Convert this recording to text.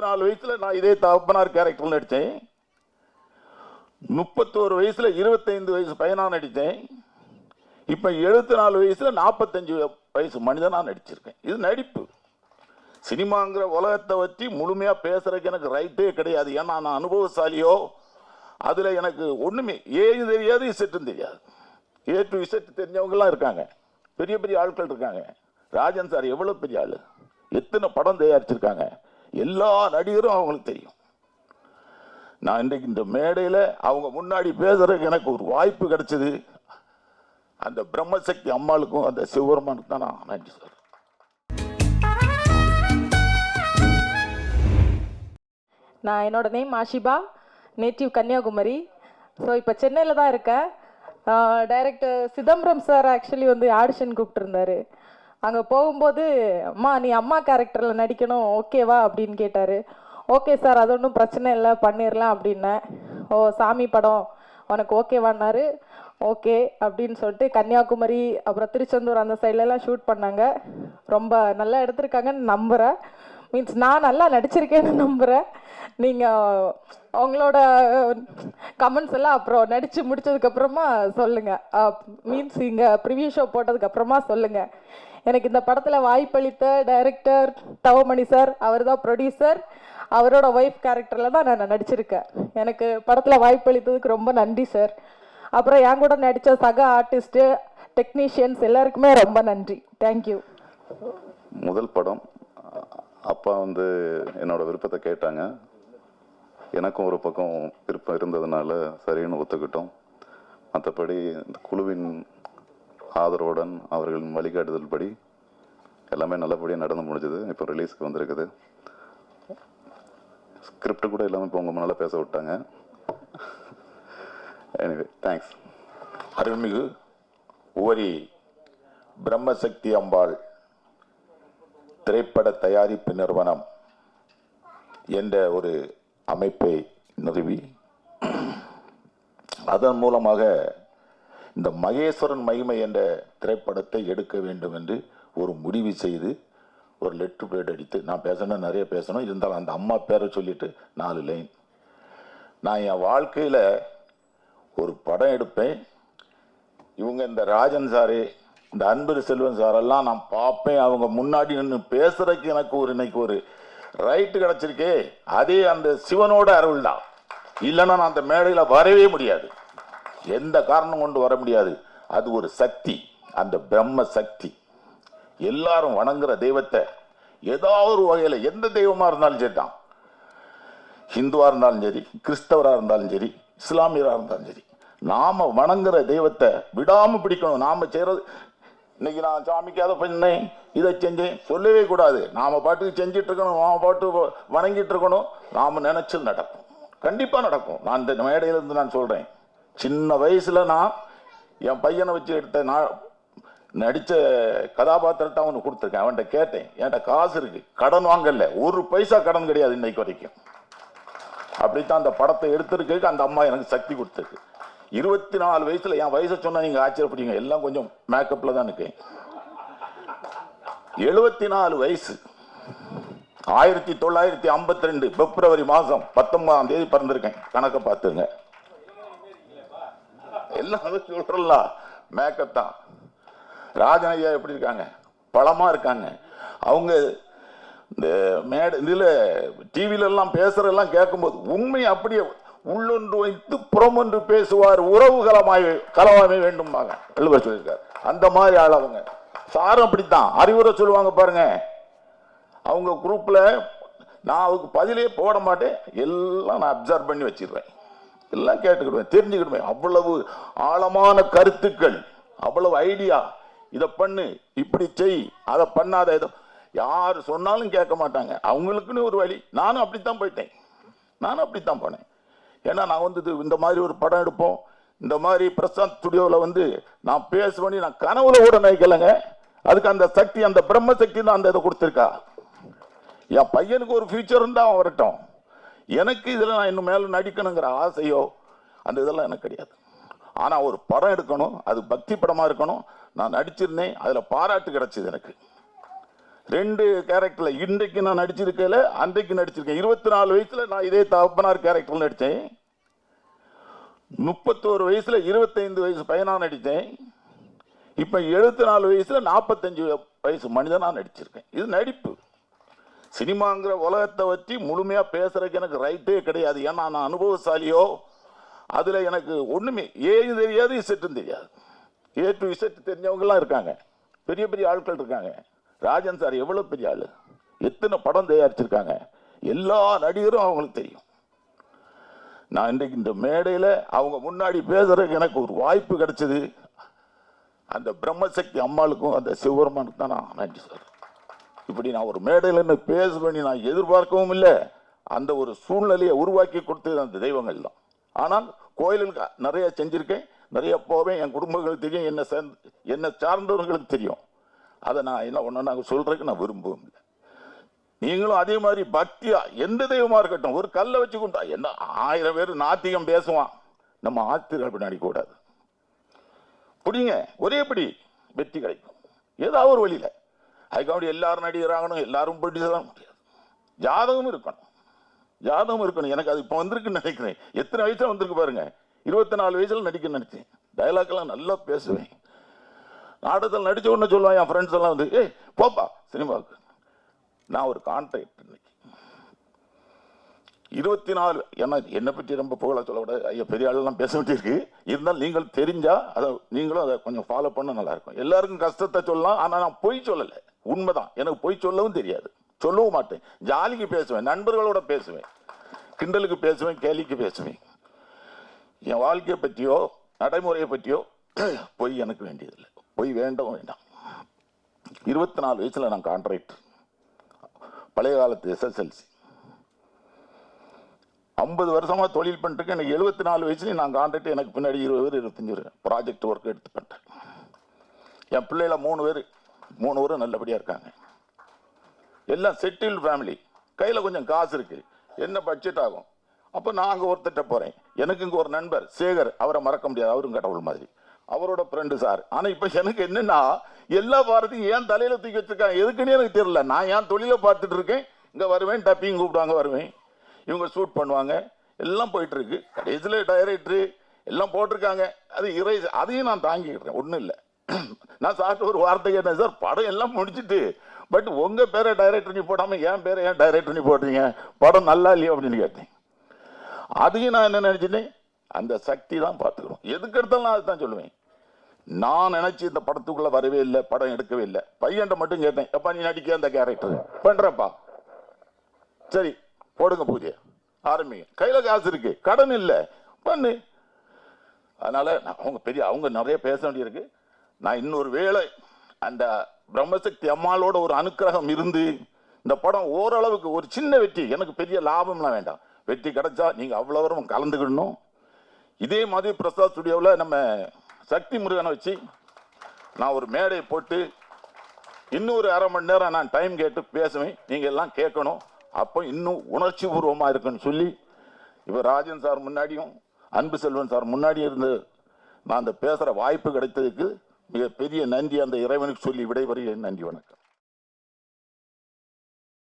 இருபத்தி நாலு வயசுல நான் இதே தகப்பனார் கேரக்டர் நடித்தேன். முப்பத்தோரு வயசுல இருபத்தைந்து வயசு பையனா நடித்தேன். இப்ப எழுபத்தி நாலு வயசுல நாற்பத்தஞ்சு வயசு மனிதனாக நடிச்சிருக்கேன். இது நடிப்பு. சினிமாங்கிற உலகத்தை வச்சு முழுமையா பேசுறதுக்கு எனக்கு ரைட்டே கிடையாது. ஏன்னா நான் அனுபவசாலியோ அதுல எனக்கு ஒண்ணுமே ஏது தெரியாது இசட்டும் தெரியாது. ஏ டு இசட் தெரிஞ்சவங்கலாம் இருக்காங்க. பெரிய பெரிய ஆட்கள் இருக்காங்க. ராஜன் சார் எவ்வளவு பெரிய ஆளு? எத்தனை படம் தயாரிச்சிருக்காங்க? எல்லா நடிகரும் அவங்களுக்கு தெரியும். நான் இன்றைக்கு இந்த மேடையில் அவங்க முன்னாடி பேசுகிறதுக்கு எனக்கு ஒரு வாய்ப்பு கிடைச்சது. அந்த பிரம்மசக்தி அம்மாளுக்கும் அந்த சிவபெருமானுக்கு தான் நான் நன்றி சார் நான் என்னோட name Ashifa native Kanyakumari. So இப்போ சென்னையில் தான் இருக்கேன். டைரக்டர் சிதம்பரம் சார் ஆக்சுவலி வந்து ஆடிஷன் கூப்பிட்டுருந்தாரு. அங்கே போகும்போது அம்மா நீ அம்மா கேரக்டரில் நடிக்கணும் ஓகேவா அப்படின்னு கேட்டார். ஓகே சார் அது ஒன்றும் பிரச்சனை இல்லை பண்ணிடலாம் அப்படின்னேன். ஓ சாமி படம் உனக்கு ஓகேவான்னாரு ஓகே அப்படின்னு சொல்லிட்டு கன்னியாகுமரி அப்புறம் திருச்செந்தூர் அந்த சைட்லலாம் ஷூட் பண்ணாங்க. ரொம்ப நல்லா எடுத்திருக்காங்கன்னு நம்புகிறேன் மீன்ஸ் நான் நல்லா நடிச்சிருக்கேன்னு நம்புகிறேன் நீங்கள் உங்களோட கமெண்ட்ஸ் எல்லாம் அப்புறம் நடித்து முடித்ததுக்கப்புறமா சொல்லுங்கள் மீன்ஸ் இங்கே ப்ரிவியூ ஷோ போட்டதுக்கப்புறமா சொல்லுங்கள் எனக்கு இந்த படத்தில் வாய்ப்பளித்த டைரக்டர் தவமணி சார் அவர் தான் ப்ரொடியூசர் அவரோட ஒய்ஃப் கேரக்டரில் தான் நான் நடிச்சிருக்கேன். எனக்கு படத்தில் வாய்ப்பளித்ததுக்கு ரொம்ப நன்றி சார் அப்புறம் என் கூட நடித்த சக ஆர்டிஸ்ட்டு டெக்னீஷியன்ஸ் எல்லாருக்குமே ரொம்ப நன்றி. தேங்க்யூ முதல் படம் அப்பா வந்து என்னோட விருப்பத்தை கேட்டாங்க. எனக்கும் ஒரு பக்கம் விருப்பம் இருந்ததுனால சரின்னு ஒத்துக்கிட்டோம். மற்றபடி இந்த குழுவின் ஆதரவுடன் அவர்களின் வழிகாட்டுதல் படி எல்லாமே நல்லபடியாக நடந்து முடிஞ்சது. இப்போ ரிலீஸ்க்கு வந்திருக்குது. ஸ்கிரிப்ட் கூட எல்லாமே இப்போ உங்கள் முன்னால் பேச விட்டாங்க. எனிவே தேங்க்ஸ் அருள்மிகு ஓரி பிரம்மசக்தி அம்பாள். திரைப்பட தயாரிப்பு நிறுவனம் என்ற ஒரு அமைப்பை நிறுவி அதன் மூலமாக இந்த மகேஸ்வரன் மகிமை என்ற திரைப்படத்தை எடுக்க வேண்டும் என்று ஒரு முடிவு செய்து ஒரு லெட்ரு பேட் அடித்து நான் பேசணும் நிறைய பேசணும் இருந்தாலும் அந்த அம்மா பேரை சொல்லிட்டு நாலு லைன் நான் என் வாழ்க்கையில் ஒரு படம் எடுப்பேன். இவங்க இந்த ராஜன் சாரு இந்த அன்பு செல்வன் சாரெல்லாம் நான் பார்ப்பேன். அவங்க முன்னாடி நின்று பேசுறதுக்கு எனக்கு ஒரு இன்னைக்கு ஒரு ரைட்டு கிடைச்சிருக்கே. அதே அந்த சிவனோட அருள் தான். இல்லைன்னா நான் அந்த மேடையில் வரவே முடியாது. எந்த காரணம் கொண்டு வர முடியாது. அது ஒரு சக்தி. அந்த பிரம்ம சக்தி. எல்லாரும் வணங்குற தெய்வத்தை ஏதாவது ஒரு வகையில் எந்த தெய்வமா இருந்தாலும் சரி தான். ஹிந்துவா இருந்தாலும் சரி கிறிஸ்தவரா இருந்தாலும் சரி இஸ்லாமியரா இருந்தாலும் சரி நாம வணங்குற தெய்வத்தை விடாம பிடிக்கணும். நாம செய்யறது இன்னைக்கு நான் சாமிக்கு அதை பண்ணேன் இதை செஞ்சேன் சொல்லவே கூடாது. நாம் பாட்டுக்கு செஞ்சிட்டு இருக்கணும் நாம் பாட்டு வணங்கிட்டு இருக்கணும் நாம் நினச்சி நடக்கும். கண்டிப்பாக நடக்கும். நான் இந்த மேடையிலேருந்து நான் சொல்கிறேன் சின்ன வயசுல நான் என் பையனை வச்சு எடுத்த நான் நடித்த கதாபாத்திரத்தை அவனுக்கு கொடுத்துருக்கேன். அவன்கிட்ட கேட்டேன். என்கிட்ட காசு இருக்குது கடன் வாங்கல. ஒரு பைசா கடன் கிடையாது இன்னைக்கு வரைக்கும். அப்படித்தான் அந்த படத்தை எடுத்திருக்கு அந்த அம்மா எனக்கு சக்தி கொடுத்துருக்கு. இருபத்தி நாலு வயசுல என் வயசை சொன்னா நீங்க ஆச்சரியப்படுவீங்க எல்லாம் கொஞ்சம் மேக்கப்ல தான் இருக்கேன். எழுபத்தி நாலு வயசு. ஆயிரத்தி தொள்ளாயிரத்தி ஐம்பத்தி ரெண்டு பிப்ரவரி மாசம் பத்தொன்பதாம் தேதி பிறந்திருக்கேன். கணக்கை பார்த்துங்க எல்லாம் சொல்றல மேக்கப் தான். ராஜன் ஐயா எப்படி இருக்காங்க? பழமா இருக்காங்க. அவங்க இந்த மேட இதுல டிவில எல்லாம் பேசுறதெல்லாம் கேட்கும்போது உண்மை அப்படியே உள்ளொன்று வைத்து புறமொன்று பேசுவார் உறவு கலமாய் கலவாமை வேண்டும்பாங்க. வள்ளுவர் சொல்லியிருக்காரு. அந்த மாதிரி ஆள் அவங்க. சாரும் அப்படித்தான். அறிவுரை சொல்லுவாங்க பாருங்க. அவங்க குரூப்பில் நான் அதுக்கு பதிலே போட மாட்டேன். எல்லாம் நான் அப்சர்வ் பண்ணி வச்சிருவேன். எல்லாம் கேட்டுக்கிடுவேன் தெரிஞ்சுக்கிடுவேன். அவ்வளவு ஆழமான கருத்துக்கள் அவ்வளவு ஐடியா இதை பண்ணு இப்படி செய் அதை பண்ணாத இதை யார் சொன்னாலும் கேட்க மாட்டாங்க. அவங்களுக்குன்னு ஒரு வழி. நானும் அப்படித்தான் போயிட்டேன். நானும் அப்படித்தான் போனேன். ஏன்னா நான் வந்து இது இந்த மாதிரி ஒரு படம் எடுப்போம். இந்த மாதிரி பிரசாந்த் ஸ்டுடியோவில் வந்து நான் பேசுவேன் நான் கனவுல கூட நினைக்கலைங்க அதுக்கு அந்த சக்தி அந்த பிரம்ம சக்தி தான் அந்த இதை கொடுத்துருக்கா. என் பையனுக்கு ஒரு ஃபியூச்சர் இருந்தால் அவன் வரட்டும். எனக்கு இதில் நான் இன்னும் மேலே நடிக்கணுங்கிற ஆசையோ அந்த இதெல்லாம் எனக்கு கிடையாது. ஆனால் ஒரு படம் எடுக்கணும். அது பக்தி படமாக இருக்கணும். நான் நடிச்சிருந்தேன். அதில் பாராட்டு கிடச்சிது எனக்கு. ரெண்டு கேரக்டர்ல இன்றைக்கு நான் நடிச்சிருக்கல அன்றைக்கு நடிச்சிருக்கேன். இருபத்தி நாலு வயசுல நான் இதே தகப்பனார் கேரக்டர் நடித்தேன் முப்பத்தோரு வயசுல இருபத்தைந்து வயசு பையனா நடித்தேன் இப்ப எழுபத்தி நாலு வயசுல நாற்பத்தஞ்சு வயசு மனிதனா நடிச்சிருக்கேன். இது நடிப்பு. சினிமாங்கிற உலகத்தை வச்சு முழுமையா பேசுறதுக்கு எனக்கு ரைட்டே கிடையாது. ஏன்னா நான் அனுபவசாலியோ அதுல எனக்கு ஒண்ணுமே ஏது தெரியாது இசட்டும் தெரியாது. ஏ டு இசட் தெரிஞ்சவங்கலாம் இருக்காங்க. பெரிய பெரிய ஆட்கள் இருக்காங்க. ராஜன் சார் எவ்வளோ பெரிய ஆளு? எத்தனை படம் தயாரிச்சிருக்காங்க? எல்லா நடிகரும் அவங்களுக்கு தெரியும். நான் இன்றைக்கு இந்த மேடையில் அவங்க முன்னாடி பேசுகிறதுக்கு எனக்கு ஒரு வாய்ப்பு கிடைச்சது. அந்த பிரம்மசக்தி அம்மாளுக்கும் அந்த சிவபெருமானுக்கு தான் நான் நன்றி சார் இப்படி நான் ஒரு மேடையில் என்ன பேசுவேன்னு நான் எதிர்பார்க்கவும் இல்லை. அந்த ஒரு சூழ்நிலையை உருவாக்கி கொடுத்தது அந்த தெய்வங்கள் தான். ஆனால் கோயிலுக்கு நிறைய செஞ்சுருக்கேன். நிறைய போவேன். என் குடும்பங்களுக்கு தெரியும். என்ன சேர்ந்து என்னை சார்ந்தவர்களுக்கு தெரியும். அதை நான் என்ன ஒன்று நாங்கள் சொல்றதுக்கு நான் விரும்பவும் இல்லை. நீங்களும் அதே மாதிரி பக்தியா எந்த தெய்வமா இருக்கட்டும் ஒரு கல்லை வச்சு கொண்டா என்ன ஆயிரம் பேர் நாத்திகம் பேசுவான். நம்ம ஆத்திரம் பின்னாடி கூடாது பிடிங்க ஒரேபடி வெற்றி கிடைக்கும். ஏதாவது ஒரு வழியில. அதுக்காண்டி எல்லாரும் நடிகராகணும் எல்லாரும் பிடிச்சதான் முடியாது. ஜாதகம் இருக்கணும். ஜாதகம் இருக்கணும். எனக்கு அது இப்போ வந்திருக்குன்னு நினைக்கிறேன். எத்தனை வயசில் வந்திருக்கு பாருங்க. இருபத்தி நாலு வயசில் நடிக்க நினைச்சேன். டைலாக்லாம் நல்லா பேசுவேன். நாடகத்தில் நடித்த உடனே சொல்லுவான் என் ஃப்ரெண்ட்ஸ் எல்லாம் வந்து ஏய் போப்பா சினிமாவுக்கு. நான் ஒரு கான்ட்ராக்ட் இன்னைக்கு. இருபத்தி நாலு ஏன்னா என்னை பற்றி ரொம்ப புகழாக சொல்ல ஐயா பெரிய ஆளெல்லாம் பேச வேண்டியிருக்கு. இருந்தாலும் நீங்கள் தெரிஞ்சா அதை நீங்களும் அதை கொஞ்சம் ஃபாலோ பண்ண நல்லாயிருக்கும் எல்லாருக்கும் கஷ்டத்தை சொல்லலாம் ஆனால் நான் பொய் சொல்லலை. உண்மைதான். எனக்கு பொய் சொல்லவும் தெரியாது. சொல்லவும் மாட்டேன். ஜாலிக்கு பேசுவேன் நண்பர்களோட பேசுவேன். கிண்டலுக்கு பேசுவேன் கேலிக்கு பேசுவேன். என் வாழ்க்கையை பற்றியோ நடைமுறையை பற்றியோ பொய் எனக்கு வேண்டியதில்லை. போய் வேண்டவும் வேண்டாம். இருபத்தி நாலு வயசில் நான் கான்ட்ராக்டர் பழைய காலத்து எஸ்எஸ்எல்சி ஐம்பது வருஷமாக தொழில் பண்ணிட்டுருக்கேன். எனக்கு எழுபத்தி நாலு வயசுலேயும் நான் கான்ட்ராக்ட் எனக்கு பின்னாடி இருபது பேர் இருபத்தஞ்சி பேர் ப்ராஜெக்ட் ஒர்க் எடுத்து பண்ணிட்டேன். என் பிள்ளைல மூணு பேர். மூணு பேரும் நல்லபடியாக இருக்காங்க. எல்லாம் செட்டில் ஃபேமிலி கையில் கொஞ்சம் காசு இருக்குது என்ன பட்ஜெட் ஆகும்? அப்போ நான் அங்கே ஒருத்தட்ட போகிறேன் எனக்கு இங்கே ஒரு நண்பர் சேகர். அவரை மறக்க முடியாது. அவரும் கடவுள் மாதிரி. அவரோட ஃப்ரெண்டு சார் ஆனால் இப்போ எனக்கு என்னென்னா எல்லா பாரத்தையும் ஏன் தலையில் தூக்கி வச்சிருக்காங்க? எதுக்குன்னு எனக்கு தெரியல. நான் ஏன் தொழிலை பார்த்துட்டு இருக்கேன்? இங்கே வருவேன் டப்பிங் கூப்பிடுவாங்க வருவேன். இவங்க ஷூட் பண்ணுவாங்க. எல்லாம் போயிட்டுருக்கு கடைசியில் டைரக்டரு எல்லாம் போட்டிருக்காங்க. அது இறை அதையும் நான் தாங்கிக்கிறேன் ஒன்றும் இல்லை. நான் சாப்பிட்டு ஒரு வார்த்தை கேட்டேன் சார் படம் எல்லாம் முடிச்சிட்டு பட் உங்கள் பேரை டைரக்டர் நீ போடாமல் ஏன் பேரை ஏன் டைரக்டர் நீ போடுறீங்க? படம் நல்லா இல்லையோ அப்படின்னு கேட்டேன். அதையும் நான் என்ன நினைச்சிட்டேன்? அந்த சக்தி தான் பார்த்துக்கணும். எதுக்கு எடுத்தாலும் நான் அதுதான் சொல்லுவேன். நான் நினைச்சு இந்த படத்துக்குள்ள வரவே இல்லை படம் எடுக்கவே இல்லை. பையன்ட்ட மட்டும் கேட்டேன் எப்பா நீ நடிக்க அந்த கேரக்டர் பண்றப்பா சரி போடுங்க பூஜை ஆரம்பிங்க. கையில காசு இருக்கு. கடன் இல்லை. பண்ணு. அதனால நான் அவங்க பெரிய அவங்க நிறைய பேச வேண்டியிருக்கு. நான் இன்னொரு வேளை அந்த பிரம்மசக்தி அம்மாளோட ஒரு அனுக்கிரகம் இருந்து இந்த படம் ஓரளவுக்கு ஒரு சின்ன வெற்றி எனக்கு பெரிய லாபம்லாம் வேண்டாம். வெற்றி கிடைச்சா நீங்கள் அவ்வளோ வரும் கலந்துக்கிடணும். இதே மாதிரி பிரசாத் ஸ்டுடியோவில் நம்ம சக்தி முருகனை வச்சு நான் ஒரு மேடையை போட்டு இன்னொரு அரை மணி நேரம் நான் டைம் கேட்டு பேசுவேன். நீங்கள் எல்லாம் கேட்கணும். அப்போ இன்னும் உணர்ச்சி பூர்வமாக இருக்குன்னு சொல்லி இப்போ ராஜன் சார் முன்னாடியும் அன்பு செல்வன் சார் முன்னாடி இருந்து நான் அந்த பேசுகிற வாய்ப்பு கிடைத்ததுக்கு மிகப்பெரிய நன்றி. அந்த இறைவனுக்கு சொல்லி விடைபெறுகிறேன். நன்றி வணக்கம்.